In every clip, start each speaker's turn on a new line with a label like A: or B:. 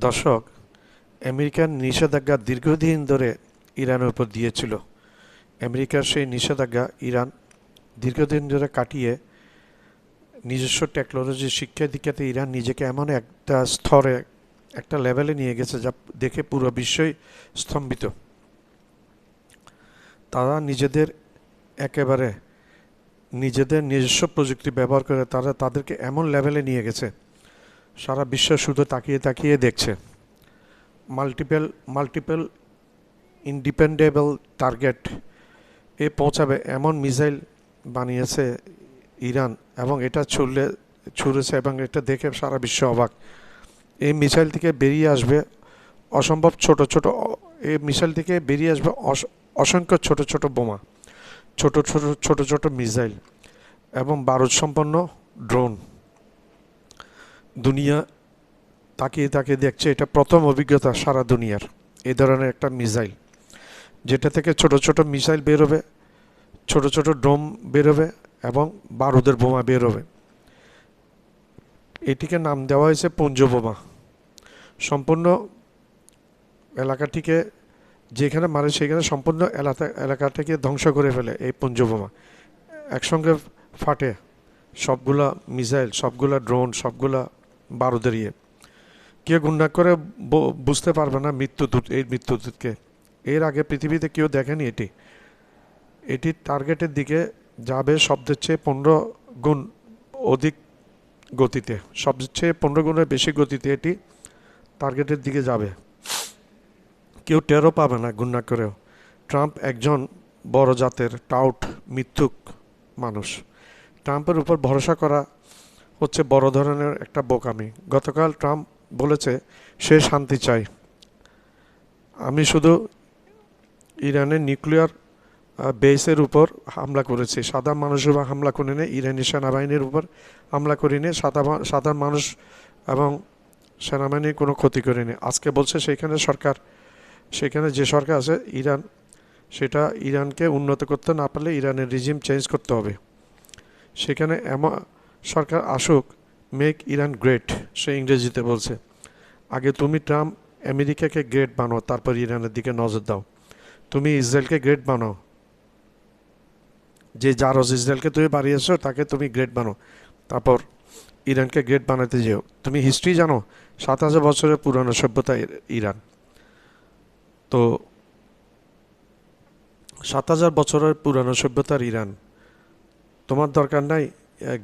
A: দর্শক, আমেরিকার নিষেধাজ্ঞা দীর্ঘদিন ধরে ইরানের উপর দিয়েছিল। আমেরিকার সেই নিষেধাজ্ঞা ইরান দীর্ঘদিন ধরে কাটিয়ে নিজস্ব টেকনোলজি শিক্ষা দীক্ষাতে ইরান নিজেকে এমন একটা স্তরে, একটা লেভেলে নিয়ে গেছে যা দেখে পুরো বিশ্বই স্তম্ভিত। তারা নিজেদের একেবারে নিজেদের নিজস্ব প্রযুক্তি ব্যবহার করে তারা তাদেরকে এমন লেভেলে নিয়ে গেছে সারা বিশ্ব শুধু তাকিয়ে তাকিয়ে দেখছে। মাল্টিপল মাল্টিপল ইন্ডিপেন্ডেবল টার্গেট এ পৌঁছাবে এমন মিসাইল বানিয়েছে ইরান এবং এটা ছুড়লে, ছুড়েছে এবং এটা দেখে সারা বিশ্ব অবাক। এই মিসাইল থেকে বেরিয়ে আসবে অসম্ভব ছোট ছোট এই মিসাইল থেকে বেরিয়ে আসবে অস- অসংখ্য ছোট ছোট বোমা, ছোট ছোট ছোট ছোট মিসাইল এবং বারুদ সম্পন্ন ড্রোন। দুনিয়া তাকিয়ে তাকিয়ে দেখছে, এটা প্রথম অভিজ্ঞতা সারা দুনিয়ার। এই ধরনের একটা মিসাইল। যেটা থেকে ছোট ছোট মিসাইল বেরোবে, ছোট ছোট ড্রোম বেরোবে এবং বারুদের বোমা বেরোবে। এটিকে নাম দেওয়া হয়েছে পুঞ্জ বোমা। সম্পূর্ণ এলাকাটিকে যেখানে মারে সেখানে সম্পূর্ণ এলাকা, এলাকাটাকে ধ্বংস করে ফেলে এই পুঞ্জ বোমা। একসঙ্গে ফাটে সবগুলা মিসাইল, সবগুলা ড্রোন, সবগুলা বারুদের ইয়ে। কেউ গুন্ডা করে বুঝতে পারবে না মৃত্যুদূত এই মৃত্যুদূতকে এর আগে পৃথিবীতে কেউ দেখেনি এটি। এটি টার্গেটের দিকে যাবে শব্দের চেয়ে পনেরো গুণ অধিক গতিতে। সবচেয়ে চেয়ে পনেরো গুণের বেশি গতিতে এটি টার্গেটের দিকে যাবে। কেউ টেরও পাবে না গুন্ডা করেও। ট্রাম্প একজন বড় জাতের টাউট, মিথ্যুক মানুষ। ট্রাম্পের উপর ভরসা করা হচ্ছে বড় ধরনের একটা বোকামি। গতকাল ট্রাম্প বলেছে, সে শান্তি চায় আমি শুধু ইরানের নিউক্লিয়ার বেসের উপর হামলা করেছি। সাধারণ মানুষের উপর হামলা করিনি ইরানি সেনাবাহিনীর উপর হামলা করিনি সাধারণ সাধারণ মানুষ এবং সেনাবাহিনীর কোনো ক্ষতি করিনি আজকে বলছে সেখানে সরকার সেখানে যে সরকার আছে, ইরান, সেটা ইরানকে উন্নত করতে না পারলে ইরানের রিজিম চেঞ্জ করতে হবে। সেখানে এমন সরকার আসুক মেক ইরান গ্রেট সে ইংরেজিতে বলছে। আগে তুমি ট্রাম্প আমেরিকাকে গ্রেট বানাও, তারপর ইরানের দিকে নজর দাও। তুমি ইসরায়েলকে গ্রেট বানাও। যে জারজ ইসরায়েলকে তুমি বাড়িয়েছো তাকে তুমি গ্রেট বানো তারপর ইরানকে গ্রেট বানাতে যেও। তুমি হিস্ট্রি জানো সাত হাজার বছরের পুরনো সভ্যতা ইরান। তো সাত হাজার বছরের পুরানো সভ্যতার ইরান, তোমার দরকার নাই?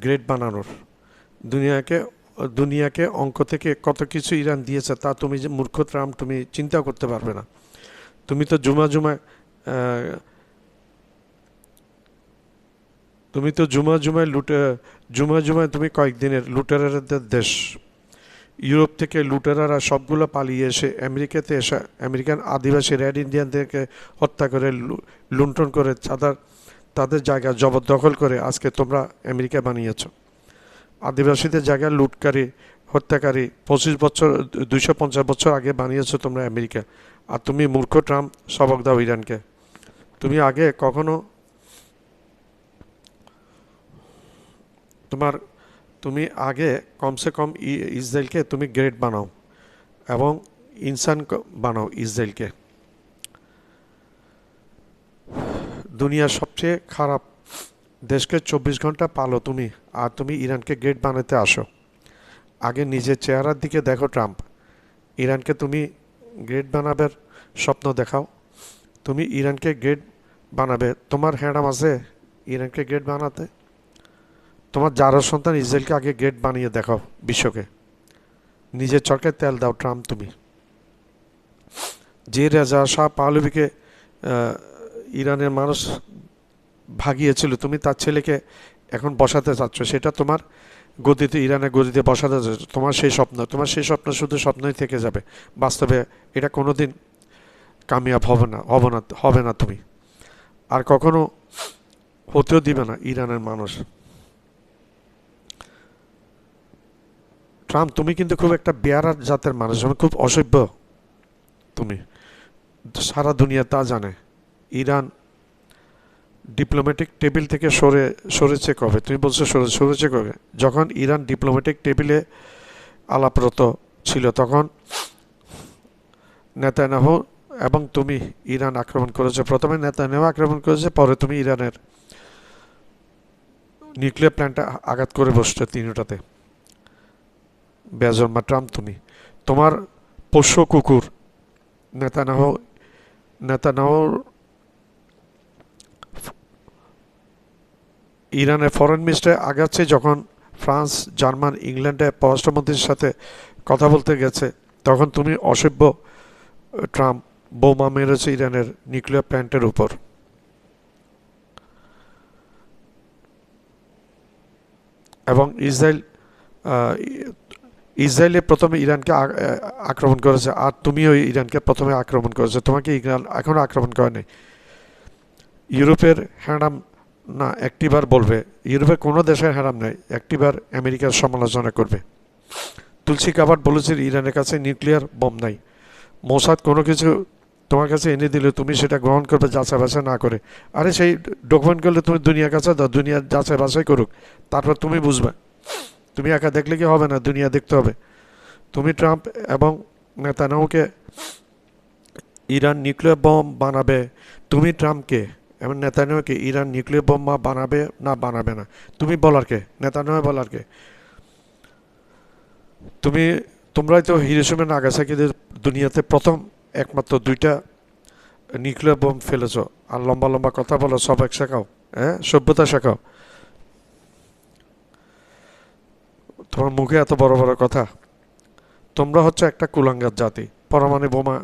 A: গ্রেট বানানোর। দুনিয়াকে দুনিয়াকে অঙ্ক থেকে কত কিছু ইরান দিয়েছে তা তুমি যে মূর্খ ট্রাম্প, তুমি চিন্তা করতে পারবে না। তুমি তো জুমা জুমা তুমি তো জুমা জুমায় লুটে জুমা জুমায় তুমি কয়েকদিনের লুটেরারদের দেশ। ইউরোপ থেকে লুটেরারা সবগুলো পালিয়ে এসে আমেরিকাতে এসে, আমেরিকান আদিবাসী রেড ইন্ডিয়ানদেরকে হত্যা করে লুণ্ঠন করে তাদের তাদের জায়গা জবরদখল করে আজকে তোমরা আমেরিকা বানিয়েছো। আদিবাসীদের জায়গা লুটকারী, হত্যাকারী, পঁচিশ বছর, দুইশো পঞ্চাশ বছর আগে বানিয়েছো তোমরা আমেরিকা। আর তুমি মূর্খ ট্রাম্প, সবক দাও ইরানকে। তুমি আগে কখনো তোমার, তুমি আগে কমসে কম ইসরায়েলকে তুমি গ্রেট বানাও এবং ইনসান বানাও ইসরায়েলকে। দুনিয়ার সবচেয়ে খারাপ দেশকে চব্বিশ ঘণ্টা পালো তুমি, আর তুমি ইরানকে গেট বানাতে আসো। আগে নিজের চেহারার দিকে দেখো ট্রাম্প। ইরানকে তুমি গ্রেট বানাবার স্বপ্ন দেখাও। তুমি ইরানকে গ্রেট বানাবে। তোমার হ্যাডাম আছে ইরানকে গ্রেট বানাতে? তোমার যারো সন্তান ইসরায়েলকে আগে গ্রেট বানিয়ে দেখাও বিশ্বকে। নিজের চরকে তেল দাও ট্রাম্প তুমি। যে রেজা শাহ পাহলবিকে ইরানের মানুষ ভাগিয়েছিল, তুমি তার ছেলেকে এখন বসাতে চাচ্ছ, সেটা তোমার গদিতে ইরানের গদিতে বসাতে চাচ্ছ, তোমার সেই স্বপ্ন, তোমার সেই স্বপ্ন শুধু স্বপ্নই থেকে যাবে। বাস্তবে এটা কোনোদিন কামিয়াব হবে না হবে না হবে না তুমি। আর কখনো হতেও দিবে না ইরানের মানুষ। ট্রাম্প, তুমি কিন্তু খুব একটা বেয়ারার জাতের মানুষ মানে খুব অসভ্য তুমি। সারা দুনিয়া তা জানে। ইরান ডিপ্লোম্যাটিক টেবিল থেকে সরে, সরেছে কবে? তুমি বলছো সরে, সরেছে কবে? যখন ইরান ডিপ্লোম্যাটিক টেবিলে আলাপরত ছিল, তখন নেতানাহু এবং তুমি ইরান আক্রমণ করেছে। প্রথমে নেতানাহু আক্রমণ করেছে, পরে তুমি ইরানের নিউক্লিয়ার প্ল্যান্টটা আঘাত করে বসছো তিনটাতে। বেজন্মা ট্রাম্প তুমি। তোমার পোষ্য কুকুর নেতানাহ নেতানাহর ইরানের ফরেন মিনিস্টার আগাচ্ছে যখন ফ্রান্স, জার্মান, ইংল্যান্ডে পররাষ্ট্রমন্ত্রীর সাথে কথা বলতে গেছে। তখন তুমি অসভ্য ট্রাম্প বোমা মেরেছে ইরানের নিউক্লিয়ার প্ল্যান্টের উপর। এবং ইসরায়েল ইসরায়েলে প্রথমে ইরানকে আক্রমণ করেছে, আর তুমিও ইরানকে প্রথমে আক্রমণ করেছে। তোমাকে ইরান এখনও আক্রমণ করেনি। ইউরোপের হ্যারাম না, একটিবার বলবে। ইউরোপে কোনো দেশের হারাম নেই, একটিবার আমেরিকার সমালোচনা করবে। তুলসী কাবাট বলেছিল ইরানের কাছে নিউক্লিয়ার বোম নাই। মোসাদ কোনো কিছু তোমার কাছে এনে দিলে তুমি সেটা গ্রহণ করবে, যাচাই বাছাই না করে। আরে, সেই ডকুমেন্ট করলে তুমি দুনিয়ার কাছে দাও দুনিয়ার যাচাই বাছাই করুক। তারপর তুমি বুঝবে। তুমি একা দেখলে কি হবে না, দুনিয়া দেখতে হবে। তুমি ট্রাম্প এবং নেতানাহুকে ইরান নিউক্লিয়ার বোম বানাবে, তুমি ট্রাম্পকে এবং নেতানিয়াহুকে ইরান নিউক্লিয়ার বোম বানাবে না বানাবে না? তুমি বলার কে? নেতানিয়াহু বলার কে? তুমি, তোমরাই তো হিরোসীমা নাগাসাকিদের দুনিয়াতে প্রথম একমাত্র দুইটা নিউক্লিয়ার বোম ফেলেছ। আর লম্বা লম্বা কথা বলো, সব এক শেখাও হ্যাঁ? সভ্যতা শেখাও। তোমার মুখে এত বড় বড় কথা। তোমরা হচ্ছে একটা কুলাঙ্গার জাতি। পরমাণু বোমা,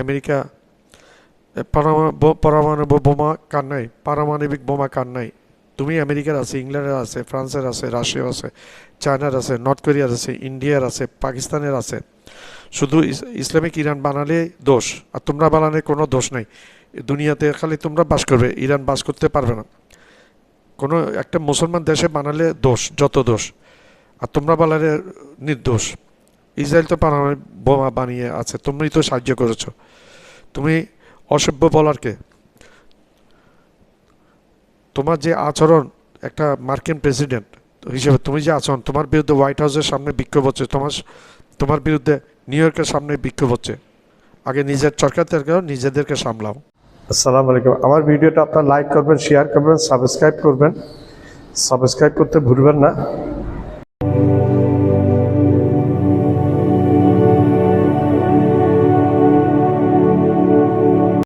A: আমেরিকা পরমাণু বোমা কার নাই পারমাণবিক বোমা কার নাই তুমি আমেরিকার আছে, ইংল্যান্ডের আছে, ফ্রান্সের আছে, রাশিয়ার আছে, চায়নার আছে, নর্থ কোরিয়ার আছে, ইন্ডিয়ার আছে, পাকিস্তানের আছে। শুধু ইসলামিক ইরান বানালে দোষ, আর তোমরা বানালে কোনো দোষ নেই। দুনিয়াতে খালি তোমরা বাস করবে, ইরান বাস করতে পারবে না। কোনো একটা মুসলমান দেশে বানালে দোষ, যত দোষ, আর তোমরা বানালে নির্দোষ। ইসরায়েল তো পারমাণবিক বোমা বানিয়ে আছে, তোমরাই তো সাহায্য করেছ। তুমি অসভ্য বলার কে তোমার যে আচরণ একটা মার্কিন প্রেসিডেন্ট হিসেবে তুমি যে আচরণ, তোমার বিরুদ্ধে হোয়াইট হাউসের সামনে বিক্ষোভ হচ্ছে, তোমার তোমার বিরুদ্ধে নিউ ইয়র্কের সামনে বিক্ষোভ হচ্ছে। আগে নিজের সরকারদেরকেও নিজেদেরকে সামলাও। আসসালামু আলাইকুম। আমার ভিডিওটা আপনার লাইক করবেন শেয়ার করবেন সাবস্ক্রাইব করবেন। সাবস্ক্রাইব করতে ভুলবেন না।